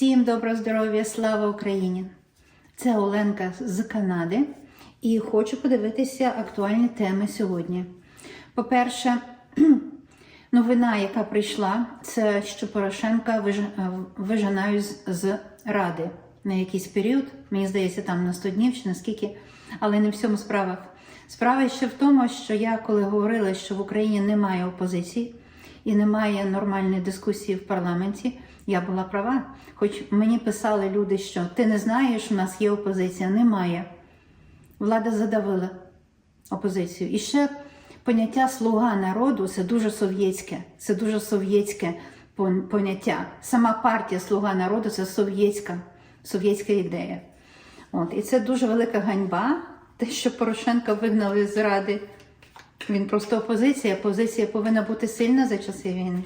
Всім доброго здоров'я, слава Україні! Це Оленка з Канади і хочу подивитися актуальні теми сьогодні. По-перше, новина, яка прийшла, це що Порошенка виж- вижинають з- Ради на якийсь період. Мені здається, там на 100 днів чи наскільки, але не в цьому справа. Справа ще в тому, що я коли говорила, що в Україні немає опозиції і немає нормальної дискусії в парламенті, я була права. Хоч мені писали люди, що ти не знаєш, у нас є опозиція. Немає. Влада задавила опозицію. І ще поняття слуга народу це дуже совєтське. Це дуже совєтське поняття. Сама партія Слуга народу це совєтська, совєтська ідея. От. І це дуже велика ганьба, те, що Порошенка вигнали з Ради. Він просто опозиція. Опозиція повинна бути сильна за часи війни.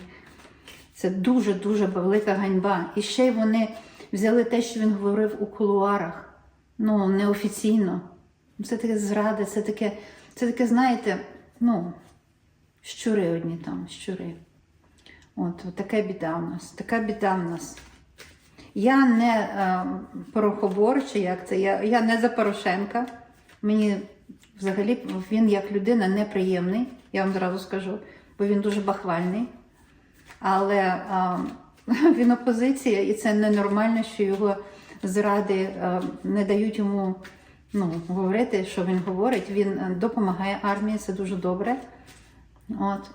Це дуже-дуже велика ганьба. І ще й вони взяли те, що він говорив у кулуарах. Ну, неофіційно. Це таке зрада, це таке, це таке, знаєте, ну, щури одні там, щури. От, от така біда у нас, така біда в нас. Я не е, порохобор, чи як це, я, я не за Порошенка. Мені взагалі він як людина неприємний, я вам зразу скажу, бо він дуже бахвальний. Але він опозиція, і це ненормально, що його зради не дають йому ну, говорити, що він говорить. Він е, допомагає армії, це дуже добре. От.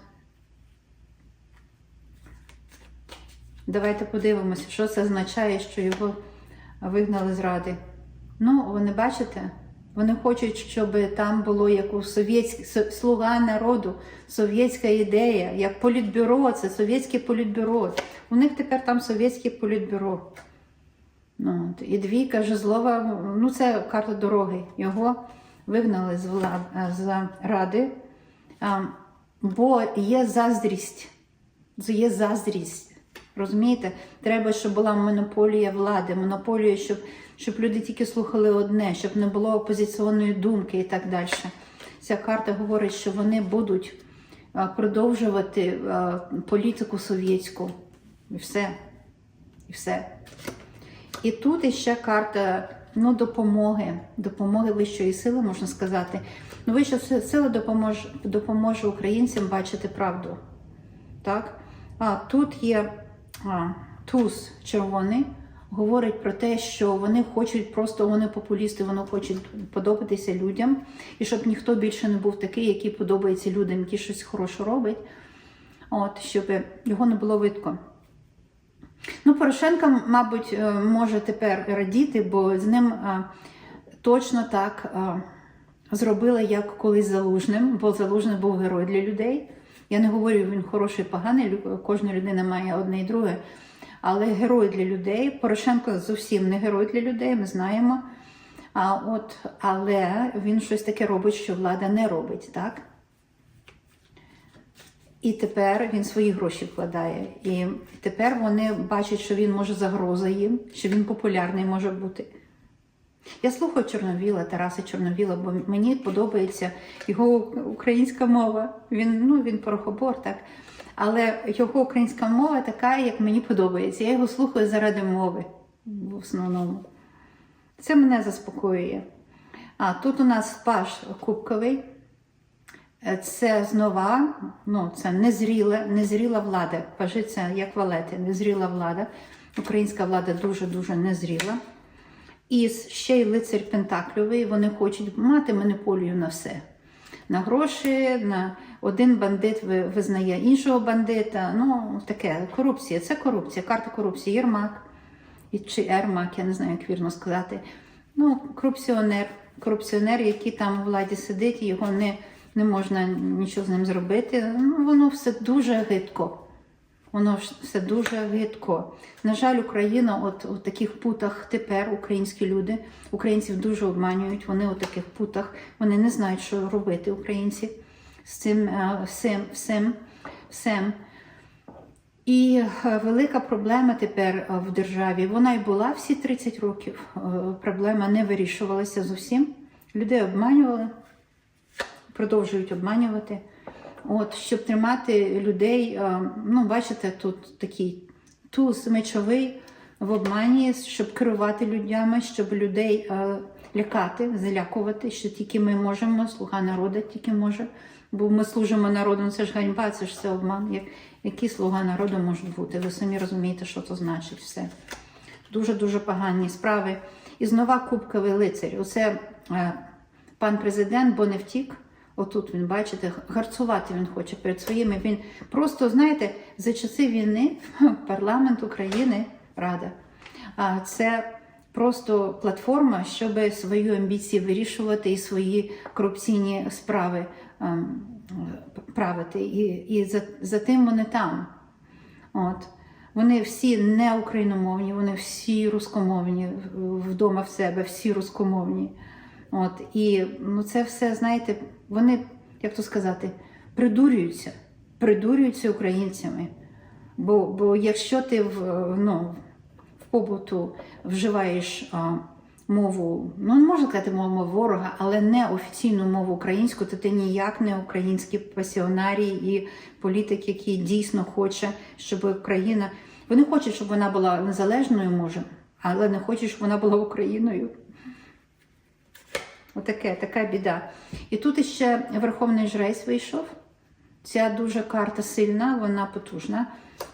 Давайте подивимося, що це означає, що його вигнали з ради. Ну, вони бачите, вони хочуть, щоб там було як у совєтськ... слуга народу, совєтська ідея, як політбюро, це совєтське політбюро. У них тепер там совєтське політбюро. Ну. І двійка жезлова, ну це карта дороги. Його вигнали з, влад... з ради, бо є заздрість. Є заздрість. Розумієте? Треба, щоб була монополія влади, монополія, щоб, щоб люди тільки слухали одне, щоб не було опозиційної думки і так далі. Ця карта говорить, що вони будуть продовжувати політику совєтську. І все. І все. І тут іще карта ну, допомоги, допомоги вищої сили, можна сказати. Ну, вища сила допоможе, допоможе українцям бачити правду. Так? А тут є туз червоний, говорить про те, що вони хочуть просто, вони популісти, вони хочуть подобатися людям, і щоб ніхто більше не був такий, який подобається людям, який щось хороше робить, от, щоб його не було видко. Ну, Порошенко, мабуть, е, може тепер радіти, бо з ним е, точно так е, зробили, як колись Залужним, бо Залужний був герой для людей. Я не говорю, він хороший, поганий, кожна людина має одне і друге. Але герой для людей. Порошенко зовсім не герой для людей, ми знаємо. А от, але він щось таке робить, що влада не робить, так? І тепер він свої гроші вкладає. І тепер вони бачать, що він може загроза їм, що він популярний може бути. Я слухаю Чорновіла, Тараса Чорновіла, бо мені подобається його українська мова. Він, ну, він порохобор, так. Але його українська мова така, як мені подобається. Я його слухаю заради мови в основному. Це мене заспокоює. А тут у нас паш кубковий. Е, Це знова, ну це незріла, незріла влада. Пажи це як валети, незріла влада. Українська влада дуже-дуже незріла. І ще й лицар Пентакльовий, вони хочуть мати монополію на все. На гроші, на один бандит визнає іншого бандита. Ну, таке корупція. Це корупція, карта корупції. Єрмак чи Ермак, я не знаю, як вірно сказати. Ну, корупціонер, корупціонер, який там у владі сидить, його не, не можна нічого з ним зробити. Ну, воно все дуже гидко. Воно ж все дуже гидко. На жаль, Україна от у таких путах тепер українські люди, українців дуже обманюють. Вони у таких путах, вони не знають, що робити українці з цим е, всім, всім, всім. І е, велика проблема тепер е, в державі. Вона й була всі 30 років. Проблема не вирішувалася зовсім. Людей обманювали, продовжують обманювати. От, щоб тримати людей, е, ну, бачите, тут такий туз мечовий, в обмані, щоб керувати людьми, щоб людей е, лякати, залякувати, що тільки ми можемо, слуга народу тільки може. Бо ми служимо народу, ну це ж ганьба, це ж все обман. Як, які слуга народу можуть бути? Ви самі розумієте, що це значить все. Дуже-дуже погані справи. І знова кубковий лицар. Оце е, пан президент, бо не втік. Отут він, бачите, гарцувати він хоче перед своїми. Він просто, знаєте, за часи війни парламент України, Рада. Це просто платформа, щоб свої амбіції вирішувати і свої корупційні справи ем, правити. І, і за, за тим вони там. От. Вони всі не україномовні, вони всі рускомовні вдома в себе, всі рускомовні. От. І ну, це все, знаєте, вони, як то сказати, придурюються, придурюються українцями. Бо, бо якщо ти в, ну, в побуту вживаєш а, мову, ну не можна сказати мову ворога, але не офіційну мову українську, то ти ніяк не український пасіонарій і політик, який дійсно хоче, щоб Україна. Вони хочуть, щоб вона була незалежною, може, але не хочуть, щоб вона була Україною. Отаке, така біда. І тут іще Верховний Жрець вийшов. Ця дуже карта сильна, вона потужна.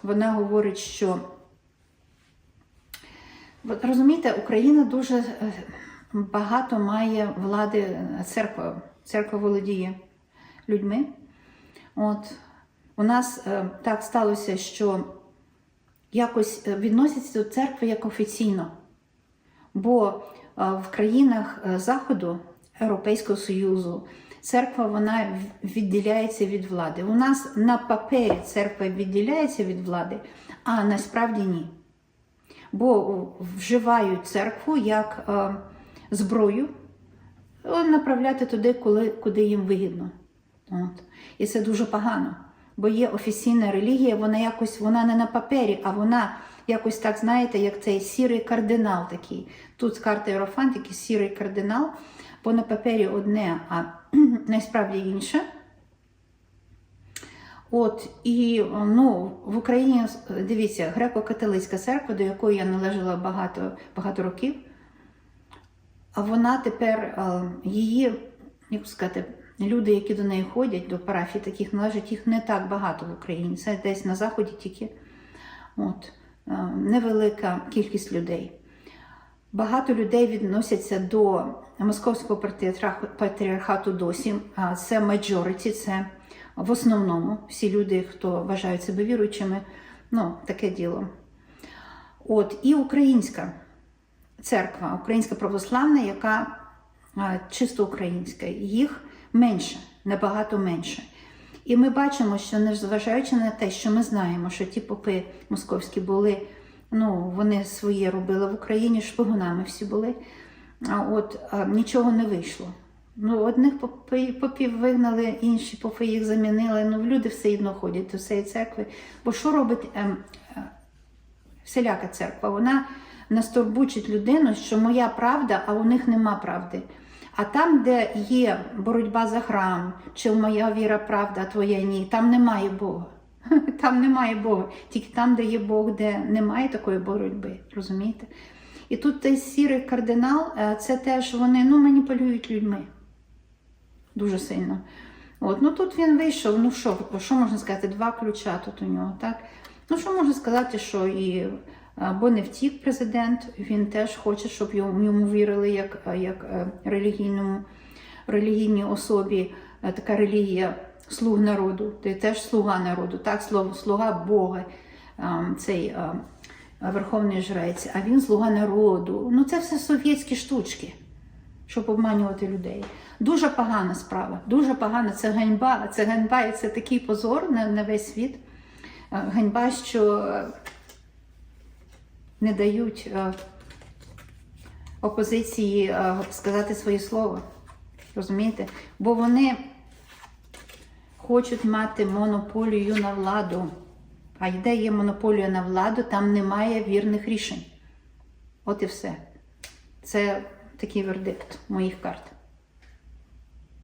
Вона говорить, що От розумієте, Україна дуже е, багато має влади е, церква. Церква володіє людьми. От у нас е, так сталося, що якось відносяться до церкви як офіційно. Бо в країнах е, Заходу, Європейського Союзу, церква вона відділяється від влади. У нас на папері церква відділяється від влади, а насправді ні. Бо вживають церкву як е, зброю е, направляти туди, коли, куди їм вигідно. От. І це дуже погано. Бо є офіційна релігія, вона якось вона не на папері, а вона якось так, знаєте, як цей сірий кардинал такий. Тут з карти Єрофант, такий сірий кардинал, бо на папері одне, а насправді інше. От і ну, в Україні дивіться, греко-католицька церква, до якої я належала багато, багато років, а вона тепер е, її, як сказати, люди, які до неї ходять, до парафії таких належать, їх не так багато в Україні. Це десь на заході тільки от, е, невелика кількість людей. Багато людей відносяться до московського патріархату, досі. Це majority, це в основному всі люди, хто вважають себе віруючими, ну, таке діло. От, і українська церква, українська православна, яка чисто українська, їх менше, набагато менше. І ми бачимо, що незважаючи на те, що ми знаємо, що ті попи московські були, ну, вони своє робили в Україні, шпигунами всі були, а от а, нічого не вийшло. Ну, одних попів вигнали, інші попи їх замінили. Ну, люди все одно ходять до цієї церкви. Бо що робить ем, е, всіляка церква? Вона настурбучить людину, що моя правда, а у них нема правди. А там, де є боротьба за храм, чи моя віра правда, твоя ні, там немає Бога. Там немає Бога. Тільки там, де є Бог, де немає такої боротьби, розумієте? І тут той сірий кардинал, е, це теж вони ну, маніпулюють людьми дуже сильно. От, ну тут він вийшов, ну що, що можна сказати, два ключа тут у нього, так? Ну, що можна сказати, що і або не втік президент, він теж хоче, щоб йому, йому вірили як, як е, релігійному, релігійній особі, Е, така релігія слуг народу, ти теж слуга народу, так, слуга Бога, е, цей е, верховний жрець, а він слуга народу. Ну, це все совєтські штучки щоб обманювати людей. Дуже погана справа, дуже погана. Це ганьба, це ганьба і це такий позор на, на весь світ. Ганьба, що не дають е, опозиції е, сказати своє слово. Розумієте? Бо вони хочуть мати монополію на владу. А де є монополія на владу, там немає вірних рішень. От і все. Це такий вердикт моїх карт.